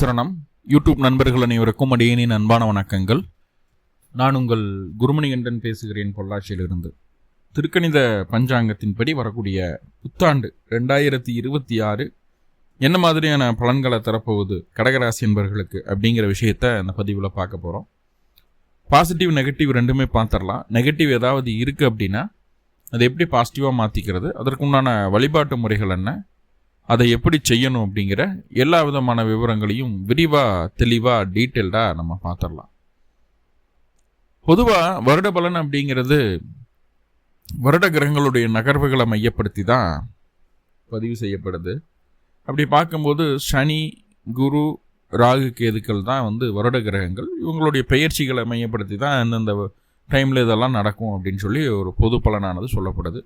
சரணம். யூடியூப் நண்பர்கள் அனைவருக்கும் அடியனின் அன்பான வணக்கங்கள். நான் உங்கள் குருமணிகண்டன் பேசுகிறேன் பொள்ளாச்சியிலிருந்து. திருக்கணித பஞ்சாங்கத்தின்படி வரக்கூடிய புத்தாண்டு ரெண்டாயிரத்தி இருபத்தி ஆறு என்ன மாதிரியான பலன்களை தரப்போகுது கடகராசி என்பவர்களுக்கு அப்படிங்கிற விஷயத்த இந்த பதிவில் பார்க்க போகிறோம் பாசிட்டிவ் நெகட்டிவ் ரெண்டுமே பார்த்துடலாம். நெகட்டிவ் ஏதாவது இருக்குது அப்படின்னா அது எப்படி பாசிட்டிவாக மாற்றிக்கிறது அதற்குண்டான வழிபாட்டு முறைகள் என்ன? அதை எப்படி செய்யணும் அப்படிங்கிற எல்லா விதமான விவரங்களையும் விரிவாக தெளிவாக டீட்டெயில்டாக நம்ம பார்த்துடலாம். பொதுவாக வருட பலன் அப்படிங்கிறது வருட கிரகங்களுடைய நகர்வுகளை மையப்படுத்தி தான் பதிவு செய்யப்படுது. அப்படி பார்க்கும்போது சனி குரு ராகு கேதுக்கள் தான் வந்து வருட கிரகங்கள். இவங்களுடைய பெயர்ச்சிகளை மையப்படுத்தி தான் அந்தந்த டைமில் இதெல்லாம் நடக்கும் அப்படின்னு சொல்லி ஒரு பொது பலனானது சொல்லப்படுது.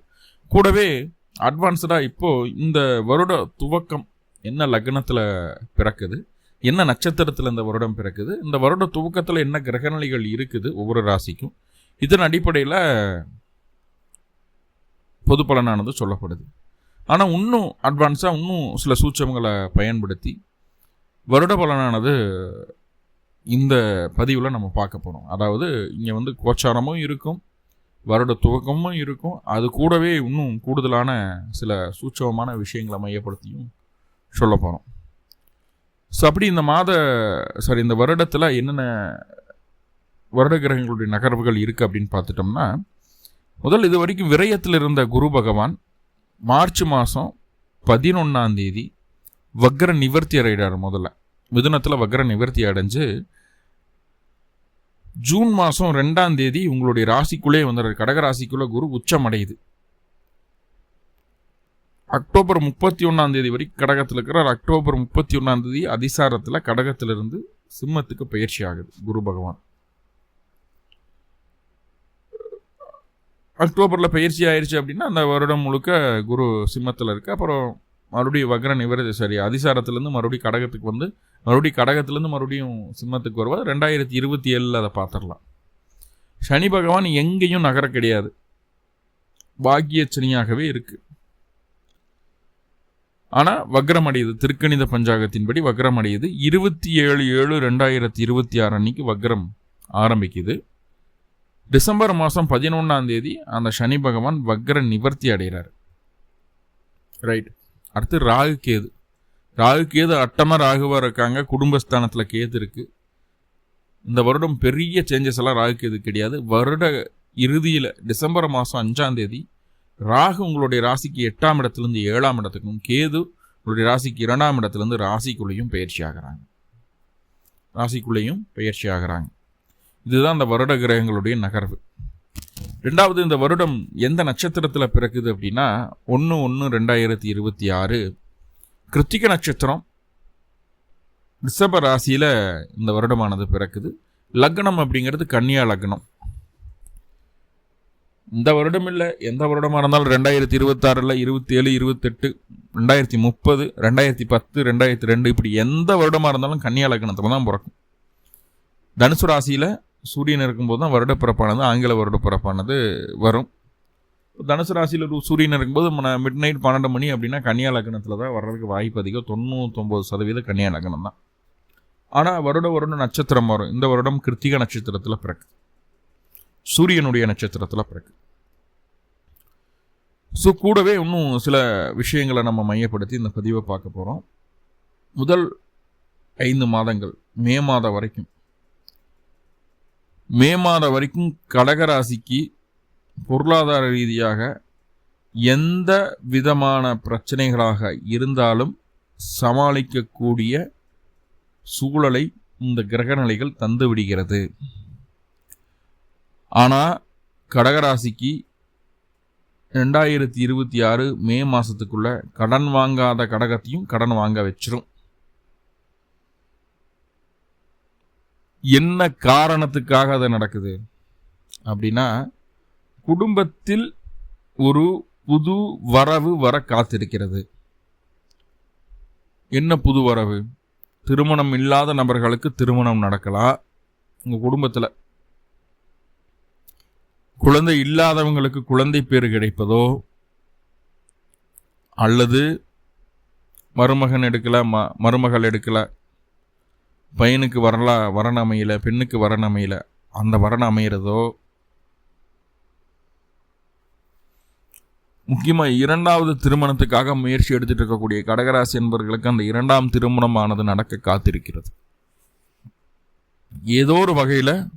கூடவே அட்வான்ஸ்டாக இப்போது இந்த வருட துவக்கம் என்ன லக்னத்தில் பிறக்குது? என்ன நட்சத்திரத்தில் இந்த வருடம் பிறக்குது? இந்த வருட துவக்கத்தில் என்ன கிரகநிலைகள் இருக்குது ஒவ்வொரு ராசிக்கும்? இதன் அடிப்படையில் பொது பலனானது சொல்லப்படுது. ஆனால் இன்னும் அட்வான்ஸாக இன்னும் சில சூட்சமங்களை பயன்படுத்தி வருட பலனானது இந்த பதிவில் நம்ம பார்க்க போகிறோம் அதாவது இங்கே வந்து கோச்சாரமும் இருக்கும் வருட துவக்கமும் இருக்கும். அது கூடவே இன்னும் கூடுதலான சில சூட்சமமான விஷயங்களை மையப்படுத்தியும் சொல்ல போகிறோம் ஸோ அப்படி இந்த மாத சாரி இந்த வருடத்தில் என்னென்ன வருட கிரகங்களுடைய நகர்வுகள் இருக்குது அப்படின்னு பார்த்துட்டோம்னா முதல் இது வரைக்கும் விரயத்தில் இருந்த குரு பகவான் மார்ச் மாதம் பதினொன்றாம் தேதி வக்ர நிவர்த்தி அடைகிறார் முதல்ல. மிதுனத்தில் வக்ர நிவர்த்தி அடைஞ்சு ஜூன் மாதம் ரெண்டாம் தேதி உங்களுடைய ராசிக்குள்ளே வந்துடுற கடக ராசிக்குள்ளே குரு உச்சம் அடையுது. அக்டோபர் முப்பத்தி ஒன்றாம் தேதி வரைக்கும் கடகத்தில் இருக்கிறார். அக்டோபர் முப்பத்தி ஒன்றாம் தேதி அதிசாரத்தில் கடகத்திலிருந்து சிம்மத்துக்கு பயிற்சி ஆகுது குரு பகவான். அக்டோபரில் பயிற்சி ஆயிடுச்சு அப்படின்னா அந்த வருடம் முழுக்க குரு சிம்மத்தில் இருக்கு. அப்புறம் மறுபடியும் வக்ர நிவர்த்தி சரி அதிசாரத்துலேருந்து மறுபடியும் கடகத்துக்கு வந்து மறுபடியும் கடகத்துலேருந்து மறுபடியும் சிம்மத்துக்கு வருவார். ரெண்டாயிரத்தி இருபத்தி ஏழில் அதை பார்த்துடலாம். சனி பகவான் எங்கேயும் நகர கிடையாது. பாக்கிய சனியாகவே இருக்கு. ஆனால் வக்ரம் அடையுது திருக்கணித பஞ்சாங்கத்தின்படி வக்ரம் அடையுது இருபத்தி ஏழு ஏழு ரெண்டாயிரத்தி இருபத்தி ஆறு அன்னைக்கு வக்ரம் ஆரம்பிக்குது. டிசம்பர் மாதம் பதினொன்றாம் தேதி அந்த சனி பகவான் வக்ர நிவர்த்தி அடைகிறார். ரைட் அடுத்து ராகு கேது. ராகு கேது அட்டமாக ராகுவாக இருக்காங்க குடும்பஸ்தானத்தில் கேது இருக்குது இந்த வருடம் பெரிய சேஞ்சஸ் எல்லாம் ராகு கேது கிடையாது. வருட இறுதியில் டிசம்பர் மாதம் அஞ்சாம் தேதி ராகு உங்களுடைய ராசிக்கு எட்டாம் இடத்துலேருந்து ஏழாம் இடத்துக்கும் கேது உங்களுடைய ராசிக்கு இரண்டாம் இடத்துலேருந்து ராசிக்குள்ளேயும் பயிற்சி ஆகிறாங்க. ராசிக்குள்ளேயும் பயிற்சி ஆகிறாங்க. இதுதான் இந்த வருட கிரகங்களுடைய நகர்வு. ரெண்டாவது இந்த வருடம் எந்த நட்சத்திரத்தில் பிறக்குது அப்படின்னா ஒன்று ஒன்று ரெண்டாயிரத்தி இருபத்தி ஆறு கிருத்திக நட்சத்திரம். ரிஷப ராசியில் இந்த வருடமானது பிறக்குது. லக்னம் அப்படிங்கிறது கன்னியா லக்னம். இந்த வருடம் இல்லை எந்த வருடமாக இருந்தாலும் ரெண்டாயிரத்தி இருபத்தாறில் இருபத்தி ஏழு இருபத்தெட்டு ரெண்டாயிரத்தி முப்பது ரெண்டாயிரத்தி பத்து ரெண்டாயிரத்தி ரெண்டு இப்படி எந்த வருடமாக இருந்தாலும் கன்னியா லக்னத்தில் தான் பிறக்கும். தனுசு ராசியில் சூரியன் இருக்கும்போது தான் வருட பிறப்பானது ஆங்கில வருட பிறப்பானது வரும். தனுசு ராசியில் ஒரு சூரியன் இருக்கும்போது மிட் நைட் பன்னெண்டு மணி அப்படின்னா கன்னியா லக்னத்தில் தான் வர்றதுக்கு வாய்ப்பு அதிகம். தொண்ணூத்தொம்பது சதவீதம் கன்னியா லக்னம் தான். ஆனால் வருட வருடம் நட்சத்திரம் வரும். இந்த வருடம் கிருத்திக நட்சத்திரத்தில் பிறக்கு. சூரியனுடைய நட்சத்திரத்தில் பிறக்கு. ஸோ கூடவே இன்னும் சில விஷயங்களை நம்ம மையப்படுத்தி இந்த பதிவை பார்க்க போகிறோம் முதல் ஐந்து மாதங்கள் மே மாதம் வரைக்கும். மே மாதம் வரைக்கும் கடகராசிக்கு பொருளாதார ரீதியாக எந்த விதமான பிரச்சனைகளாக இருந்தாலும் சமாளிக்கக்கூடிய சூழலை இந்த கிரகநிலைகள் தந்து விடுகிறது. ஆனால் கடகராசிக்கு ரெண்டாயிரத்தி இருபத்தி ஆறு மே மாதத்துக்குள்ள கடன் வாங்காத கடகத்தையும் கடன் வாங்க வச்சிரும். என்ன காரணத்துக்காக அது நடக்குது? அப்படின்னா குடும்பத்தில் ஒரு புது வரவு வர காத்திருக்கிறது. என்ன புது வரவு? திருமணம் இல்லாத நபர்களுக்கு திருமணம் நடக்கலாம் உங்கள் குடும்பத்தில் குழந்தை இல்லாதவங்களுக்கு குழந்தை பேர் கிடைப்பதோ? அல்லது மருமகன் எடுக்கல ம மருமகள் எடுக்கல பையனுக்கு வரலா வரன் அமையலை பெண்ணுக்கு வரன் அந்த வரன் அமைகிறதோ முக்கியமாக இரண்டாவது திருமணத்துக்காக முயற்சி எடுத்துட்டு இருக்கக்கூடிய கடகராசி என்பவர்களுக்கு அந்த இரண்டாம் திருமணமானது நடக்க காத்திருக்கிறது. ஏதோ ஒரு வகையில்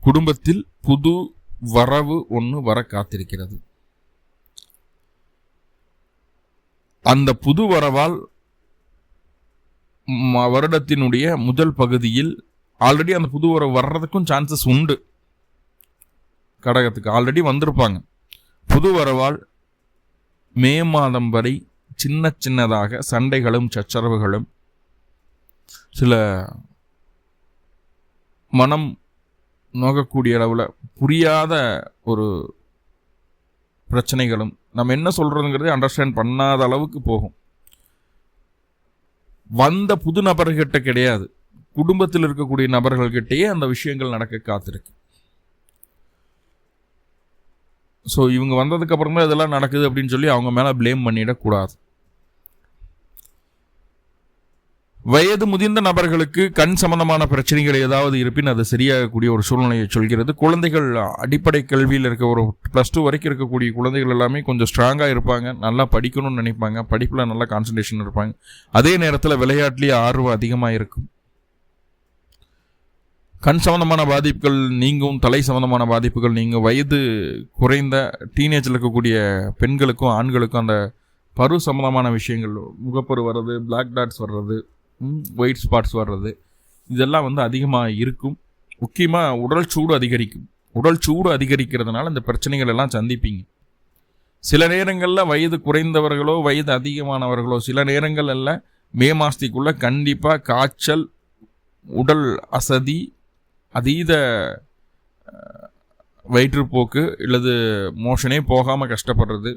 குடும்பத்தில் புது வரவு ஒன்று வர காத்திருக்கிறது. அந்த புது வரவால் வருடத்தினுடைய முதல் பகுதியில் ஆல்ரெடி அந்த புது வரவு வர்றதுக்கும் சான்சஸ் உண்டு. கடகத்துக்கு ஆல்ரெடி வந்திருப்பாங்க. புது வரவால் மே மாதம் வரை சின்ன சின்னதாக சண்டைகளும் சச்சரவுகளும் சில மனம் நோகக்கூடிய அளவில் புரியாத ஒரு பிரச்சனைகளும் நம்ம என்ன சொல்கிறதுங்கிறதே அண்டர்ஸ்டாண்ட் பண்ணாத அளவுக்கு போகும். வந்த புது நபர்கிட்ட கிடையாது. குடும்பத்தில் இருக்கக்கூடிய நபர்கள்கிட்டயே அந்த விஷயங்கள் நடக்க காத்திருக்கு. ஸோ இவங்க வந்ததுக்கப்புறமா இதெல்லாம் நடக்குது அப்படின்னு சொல்லி அவங்க மேலே ப்ளேம் பண்ணிடக்கூடாது. வயது முதிர்ந்த நபர்களுக்கு கண் சம்பந்தமான பிரச்சனைகள் ஏதாவது இருப்பின் அது சரியாகக்கூடிய ஒரு சூழ்நிலையை சொல்கிறது. குழந்தைகள் அடிப்படை கல்வியில் இருக்க ஒரு ப்ளஸ் டூ வரைக்கும் இருக்கக்கூடிய குழந்தைகள் எல்லாமே கொஞ்சம் ஸ்ட்ராங்காக இருப்பாங்க. நல்லா படிக்கணும்னு நினைப்பாங்க. படிப்பில் நல்லா கான்சன்ட்ரேஷன் இருப்பாங்க. அதே நேரத்தில் விளையாட்டுலேயே ஆர்வம் அதிகமாக இருக்கும். கண் சம்பந்தமான பாதிப்புகள் நீங்கும் தலை சம்பந்தமான பாதிப்புகள் நீங்கள் வயது குறைந்த டீனேஜில் இருக்கக்கூடிய பெண்களுக்கும் ஆண்களுக்கும் அந்த பரு சம்பந்தமான விஷயங்கள் முகப்பரு வர்றது பிளாக் டாட்ஸ் வர்றது ஒயிட் ஸ்பாட்ஸ் வர்றது இதெல்லாம் வந்து அதிகமாக இருக்கும். முக்கியமாக உடல் சூடு அதிகரிக்கும். உடல் சூடு அதிகரிக்கிறதுனால இந்த பிரச்சனைகள் எல்லாம் சந்திப்பீங்க. சில நேரங்களில் வயது குறைந்தவர்களோ வயது அதிகமானவர்களோ சில நேரங்களில் மே மாதத்துக்குள்ளே கண்டிப்பாக காய்ச்சல் உடல் அசதி அதீத வயிற்றுப்போக்கு இல்லது மோஷனே போகாமல் கஷ்டப்படுறது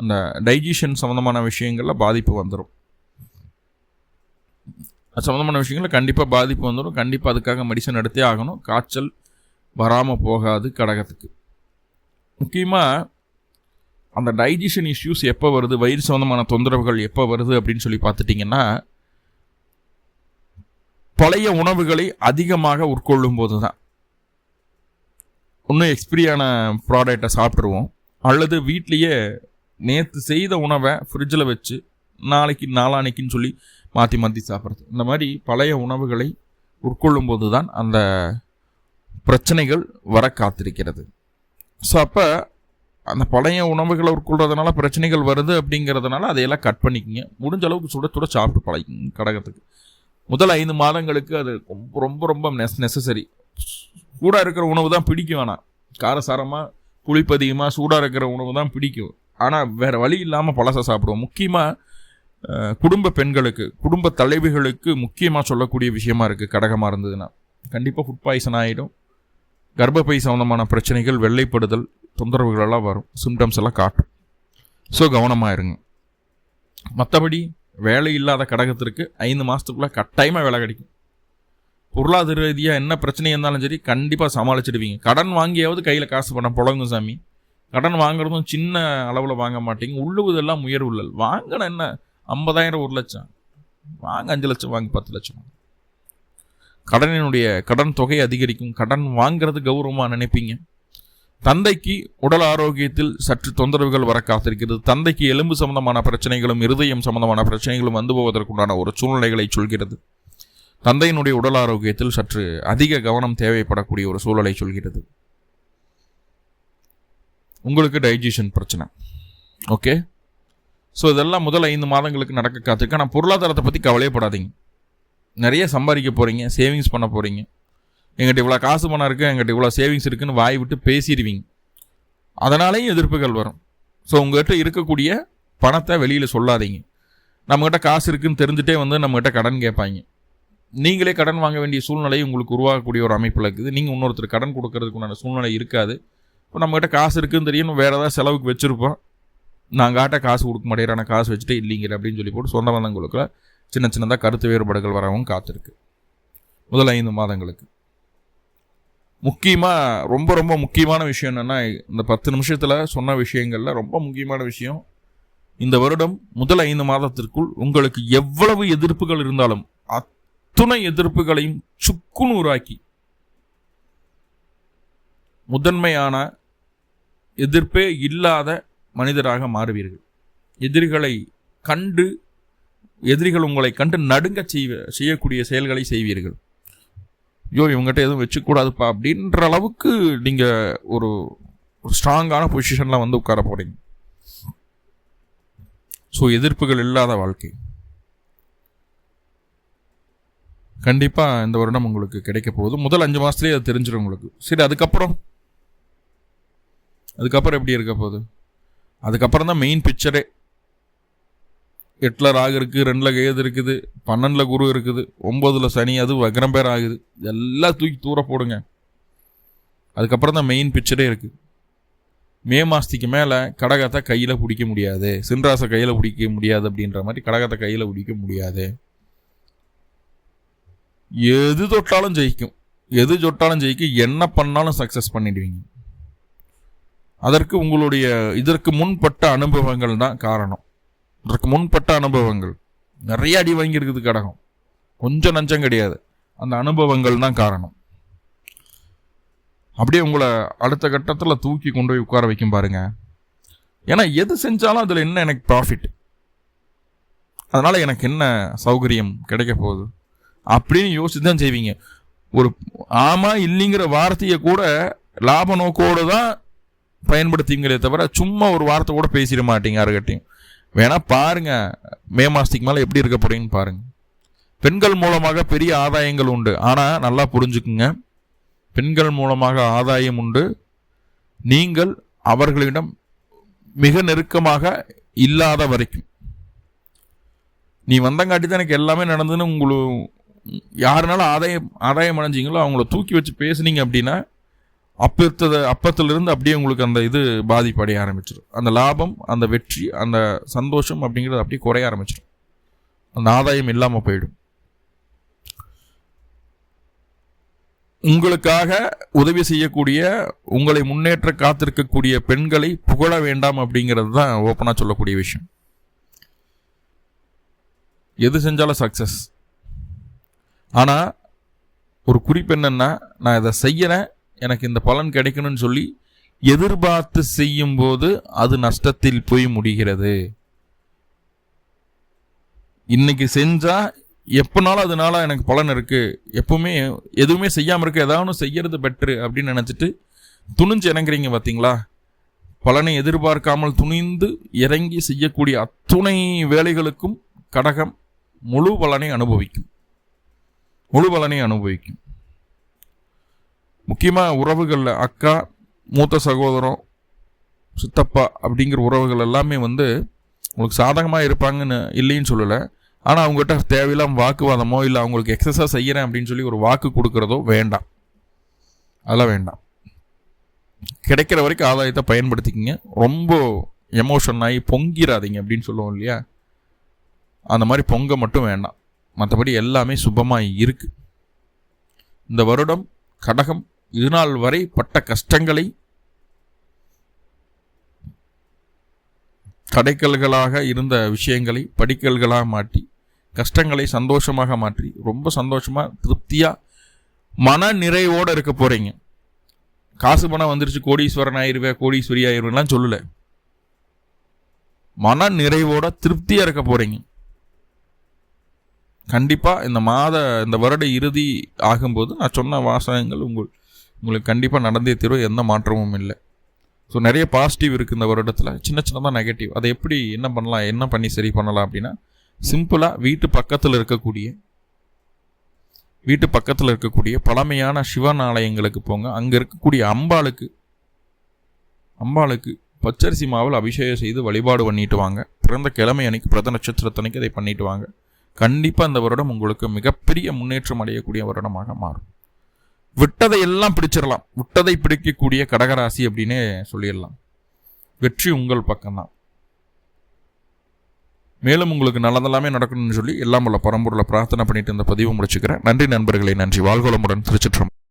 அந்த டைஜஷன் சம்மந்தமான விஷயங்களில் பாதிப்பு வந்துடும் அது சம்மந்தமான விஷயங்களில் கண்டிப்பாக பாதிப்பு வந்துடும் கண்டிப்பாக அதுக்காக மெடிசன் எடுத்தே ஆகணும். காய்ச்சல் வராமல் போகாது கடகத்துக்கு. முக்கியமாக அந்த டைஜஷன் இஷ்யூஸ் எப்போ வருது வயிறு சம்மந்தமான தொந்தரவுகள் எப்போ வருது அப்படின்னு சொல்லி பார்த்துட்டிங்கன்னா பழைய உணவுகளை அதிகமாக உட்கொள்ளும் போது தான் இன்னும் எக்ஸ்பிரியான ப்ராடக்டை சாப்பிட்ருவோம் அல்லது வீட்லேயே நேற்று செய்த உணவை ஃப்ரிட்ஜில் வச்சு நாளைக்கு நாளானைக்குன்னு சொல்லி மாற்றி மாற்றி சாப்பிட்றது. இந்த மாதிரி பழைய உணவுகளை உட்கொள்ளும் போது தான் அந்த பிரச்சனைகள் வர காத்திருக்கிறது. ஸோ அப்போ அந்த பழைய உணவுகளை உட்கொள்றதுனால பிரச்சனைகள் வருது அப்படிங்கிறதுனால அதையெல்லாம் கட் பண்ணிக்கிங்க. முடிஞ்ச அளவுக்கு சுட சுட சாப்பிட்டு பழகிங்க கடகத்துக்கு. முதல் ஐந்து மாதங்களுக்கு அது ரொம்ப ரொம்ப ரொம்ப நெஸ் நெசசரி சூடாக இருக்கிற உணவு தான் பிடிக்கும் ஆனால் காரசாரமாக புளிப்பு அதிகமாக சூடாக இருக்கிற உணவு தான் பிடிக்கும். ஆனால் வேறு வழி இல்லாமல் பழசை சாப்பிடுவோம். முக்கியமாக குடும்ப பெண்களுக்கு குடும்ப தலைவிகளுக்கு முக்கியமாக சொல்லக்கூடிய விஷயமா இருக்குது கடகமாக இருந்ததுன்னா. கண்டிப்பாக ஃபுட் பாய்சன் ஆகிடும் கர்ப்பப்பை சம்மந்தமான பிரச்சனைகள் வெள்ளைப்படுதல் தொந்தரவுகளெல்லாம் வரும். சிம்டம்ஸ் எல்லாம் காட்டும். ஸோ கவனமாக இருங்க. மற்றபடி வேலை இல்லாத கடகத்திற்கு ஐந்து மாதத்துக்குள்ளே கட்டாயமாக வேலை கிடைக்கும். பொருளாதார ரீதியாக என்ன பிரச்சனை இருந்தாலும் சரி கண்டிப்பாக சமாளிச்சிடுவீங்க. கடன் வாங்கியாவது கையில் காசு பண்ண புழங்கும் சாமி. கடன் வாங்குறதும் சின்ன அளவில் வாங்க மாட்டீங்க. உள்ளுவதெல்லாம் உயர்வு இல்லை வாங்கின என்ன? ஐம்பதாயிரம் ஒரு லட்சம். வாங்க அஞ்சு லட்சம் வாங்க பத்து லட்சம் கடனினுடைய கடன் தொகை அதிகரிக்கும். கடன் வாங்கிறது கௌரவமாக நினைப்பீங்க. தந்தைக்கு உடல் ஆரோக்கியத்தில் சற்று தொந்தரவுகள் வர காத்திருக்கிறது. தந்தைக்கு எலும்பு சம்பந்தமான பிரச்சனைகளும் இருதயம் சம்பந்தமான பிரச்சனைகளும் வந்து போவதற்குண்டான ஒரு சூழ்நிலைகளை சொல்கிறது. தந்தையினுடைய உடல் ஆரோக்கியத்தில் சற்று அதிக கவனம் தேவைப்படக்கூடிய ஒரு சூழலை சொல்கிறது. உங்களுக்கு டைஜஷன் பிரச்சனை. ஓகே ஸோ இதெல்லாம் முதல் ஐந்து மாதங்களுக்கு நடக்க காத்திருக்கு. ஆனால் பொருளாதாரத்தை பற்றி கவலையப்படாதீங்க. நிறைய சம்பாதிக்க போகிறீங்க சேவிங்ஸ் பண்ண போகிறீங்க எங்கிட்ட இவ்வளோ காசு பணம் இருக்குது எங்கிட்ட இவ்வளோ சேவிங்ஸ் இருக்குதுன்னு வாய் விட்டு பேசிடுவீங்க. அதனாலேயும் எதிர்ப்புகள் வரும். ஸோ உங்கள்கிட்ட இருக்கக்கூடிய பணத்தை வெளியில் சொல்லாதீங்க. நம்மக்கிட்ட காசு இருக்குன்னு தெரிஞ்சுட்டே வந்து நம்மக்கிட்ட கடன் கேட்பாங்க. நீங்களே கடன் வாங்க வேண்டிய சூழ்நிலை உங்களுக்கு உருவாகக்கூடிய ஒரு அமைப்பில் இருக்குது. நீங்கள் இன்னொருத்தர் கடன் கொடுக்கறதுக்குண்டான சூழ்நிலை இருக்காது. இப்போ நம்மக்கிட்ட காசு இருக்குதுன்னு தெரியும் வேறு ஏதாவது செலவுக்கு வச்சுருப்போம். நான் காட்ட காசு கொடுக்க மாட்டேறான காசு வச்சுட்டு இல்லைங்கிற அப்படின்னு சொல்லி போட்டு சொந்த பந்தங்களுக்குள்ள சின்ன சின்னதாக கருத்து வேறுபாடுகள் வரவும் காத்திருக்கு. முதல் ஐந்து மாதங்களுக்கு. முக்கியமாக ரொம்ப ரொம்ப முக்கியமான விஷயம் என்னென்னா இந்த பத்து நிமிஷத்தில் சொன்ன விஷயங்களில் ரொம்ப முக்கியமான விஷயம் இந்த வருடம் முதல் ஐந்து மாதத்திற்குள் உங்களுக்கு எவ்வளவு எதிர்ப்புகள் இருந்தாலும் அத்துணை எதிர்ப்புகளையும் சுக்குநூறாக்கி முதன்மையான எதிர்ப்பே இல்லாத மனிதராக மாறுவீர்கள். எதிரிகளை கண்டு எதிரிகள் உங்களை கண்டு நடுங்க செய்வ செய்யக்கூடிய செயல்களை செய்வீர்கள். ஐயோ இவங்ககிட்ட எதுவும் வச்சுக்கூடாதுப்பா அப்படின்ற அளவுக்கு நீங்கள் ஒரு ஸ்ட்ராங்கான பொசிஷனில் வந்து உட்கார போகிறீங்க ஸோ எதிர்ப்புகள் இல்லாத வாழ்க்கை. கண்டிப்பாக இந்த வருடம் உங்களுக்கு கிடைக்க போகுது. முதல் அஞ்சு மாதத்துலேயே அது தெரிஞ்சிடும் உங்களுக்கு. சரி அதுக்கப்புறம்? அதுக்கப்புறம் எப்படி இருக்க போகுது? அதுக்கப்புறம் தான் மெயின் பிக்சரே எட்டில் ராகு இருக்குது ரெண்டில் கேது இருக்குது பன்னெண்டில் குரு இருக்குது ஒம்பதில் சனி அது வக்ரம் பேர் ஆகுது. எல்லாம் தூக்கி தூர போடுங்க. அதுக்கப்புறம் தான் மெயின் பிக்சரே இருக்குது மே மாதத்துக்கு மேலே கடகத்தை கையில் பிடிக்க முடியாது. சின்ராசை கையில் பிடிக்க முடியாது அப்படின்ற மாதிரி கடகத்தை கையில் பிடிக்க முடியாது. எது தொட்டாலும் ஜெயிக்கும். எது தொட்டாலும் ஜெயிக்கும் என்ன பண்ணாலும் சக்ஸஸ் பண்ணிடுவீங்க. அதற்கு உங்களுடைய இதற்கு முன்பட்ட அனுபவங்கள் தான் காரணம். இதற்கு முன்பட்ட அனுபவங்கள். நிறைய அடி வாங்கியிருக்குது கடகம். கொஞ்சம் நஞ்சம் கிடையாது. அந்த அனுபவங்கள் தான் காரணம். அப்படியே உங்களை அடுத்த கட்டத்தில் தூக்கி கொண்டு போய் உட்கார வைக்கும் பாருங்க. ஏன்னா எது செஞ்சாலும் அதில் என்ன எனக்கு ப்ராஃபிட் அதனால் எனக்கு என்ன சௌகரியம் கிடைக்க போகுது? அப்படின்னு யோசிச்சு தான் செய்வீங்க. ஒரு ஆமாம் இல்லைங்கிற வார்த்தையை கூட லாப நோக்கோடு தான் பயன்படுத்திங்களே தவிர சும்மா ஒரு வார்த்தை கூட பேசிட மாட்டீங்க யாருக்கிட்டையும். வேணால் பாருங்க. மே மாதத்துக்கு மேலே எப்படி இருக்க போகிறீங்கன்னு பாருங்க. பெண்கள் மூலமாக பெரிய ஆதாயங்கள் உண்டு. ஆனால் நல்லா புரிஞ்சுக்குங்க. பெண்கள் மூலமாக ஆதாயம் உண்டு. நீங்கள் அவர்களிடம் மிக நெருக்கமாக இல்லாத வரைக்கும். நீ வந்தங்காட்டி தான் எனக்கு எல்லாமே நடந்ததுன்னு உங்களுக்கு யாருனாலும் ஆதாயம் ஆதாயம் அடைஞ்சிங்களோ அவங்கள தூக்கி வச்சு பேசுனீங்க அப்படின்னா அப்பத்தத அப்பத்திலிருந்து அப்படியே உங்களுக்கு அந்த இது பாதிப்படைய ஆரம்பிச்சிடும் அந்த லாபம் அந்த வெற்றி அந்த சந்தோஷம் அப்படிங்கிறது அப்படியே குறைய ஆரம்பிச்சிடும் அந்த ஆதாயம் இல்லாமல் போயிடும். உங்களுக்காக உதவி செய்யக்கூடிய உங்களை முன்னேற்ற காத்திருக்கக்கூடிய பெண்களை புகழ வேண்டாம் அப்படிங்கிறது தான் ஓப்பனாக சொல்லக்கூடிய விஷயம். எது செஞ்சாலும் சக்ஸஸ் ஆனால் ஒரு குறிப்பு என்னென்னா நான் இதை செய்கிறேன் எனக்கு இந்த பலன் கிடைக்கணும்னு சொல்லி எதிர்பார்த்து செய்யும் போது அது நஷ்டத்தில் போய் முடிகிறது. இன்னைக்கு செஞ்சா எப்பனாலும் அதனால எனக்கு பலன் இருக்கு. எப்பவுமே எதுவுமே செய்யாமல் இருக்கு ஏதாவது செய்யறது பெட்ரு அப்படின்னு நினச்சிட்டு துணிஞ்சு இறங்குறீங்க பார்த்தீங்களா பலனை எதிர்பார்க்காமல் துணிந்து இறங்கி செய்யக்கூடிய அத்துணை வேலைகளுக்கும் கடகம் முழு பலனை அனுபவிக்கும். முழு பலனை அனுபவிக்கும். முக்கியமாக உறவுகளில் அக்கா மூத்த சகோதரம் சித்தப்பா அப்படிங்கிற உறவுகள் எல்லாமே வந்து உங்களுக்கு சாதகமாக இருப்பாங்கன்னு இல்லைன்னு சொல்லலை. ஆனால் அவங்ககிட்ட தேவையில்லாமல் வாக்குவாதமோ இல்லை அவங்களுக்கு எக்ஸசைஸ் செய்கிறேன் அப்படின்னு சொல்லி ஒரு வாக்கு கொடுக்குறதோ வேண்டாம். அதெல்லாம் வேண்டாம். கிடைக்கிற வரைக்கும் ஆதாயத்தை பயன்படுத்திக்கிங்க. ரொம்ப எமோஷன் ஆகி பொங்கிடாதீங்க அப்படின்னு சொல்லுவோம் இல்லையா? அந்த மாதிரி பொங்க மட்டும் வேண்டாம். மற்றபடி எல்லாமே சுபமாக இருக்குது இந்த வருடம் கடகம் இதுநாள் வரை பட்ட கஷ்டங்களை தடைக்கல்களாக இருந்த விஷயங்களை படிக்கல்களாக மாற்றி கஷ்டங்களை சந்தோஷமாக மாற்றி ரொம்ப சந்தோஷமாக திருப்தியாக மன நிறைவோடு இருக்க போகிறீங்க காசு பணம் வந்துருச்சு கோடீஸ்வரன் ஆயிருவே கோடீஸ்வரி ஆயிருவேன்லாம் சொல்லலை. மன நிறைவோட திருப்தியாக இருக்க போகிறீங்க கண்டிப்பாக இந்த மாத இந்த வருட இறுதி ஆகும்போது நான் சொன்ன வாசகங்கள் உங்கள் உங்களுக்கு கண்டிப்பாக நடந்தே தீரும் எந்த மாற்றமும் இல்லை. ஸோ நிறைய பாசிட்டிவ் இருக்குது இந்த வருடத்தில். சின்ன சின்னதாக நெகட்டிவ் அதை எப்படி என்ன பண்ணலாம் என்ன பண்ணி சரி பண்ணலாம் அப்படின்னா சிம்பிளாக வீட்டு பக்கத்தில் இருக்கக்கூடிய வீட்டு பக்கத்தில் இருக்கக்கூடிய பழமையான சிவன் ஆலயங்களுக்கு போங்க. அங்கே இருக்கக்கூடிய அம்பாளுக்கு அம்பாளுக்கு பச்சரிசி மாவில் அபிஷேகம் செய்து வழிபாடு பண்ணிட்டு வாங்க. பிறந்த கிழமை அன்னைக்கு பிரத நட்சத்திரத்தனைக்கு அதை பண்ணிட்டு வாங்க. கண்டிப்பாக இந்த வருடம் உங்களுக்கு மிகப்பெரிய முன்னேற்றம் அடையக்கூடிய வருடமாக மாறும். விட்டதை எல்லாம் பிடிச்சிடலாம். விட்டதை பிடிக்கக்கூடிய கடகராசி அப்படின்னு சொல்லிடலாம். வெற்றி உங்கள் பக்கம்தான். மேலும் உங்களுக்கு நல்லதெல்லாமே நடக்கணும்னு சொல்லி எல்லாம் உள்ள பரம்பூரில் பிரார்த்தனை பண்ணிட்டு இந்த பதிவு முடிச்சுக்கிறேன். நன்றி நண்பர்களை நன்றி. வாழ்வளமுடன் திருச்சிற்றம்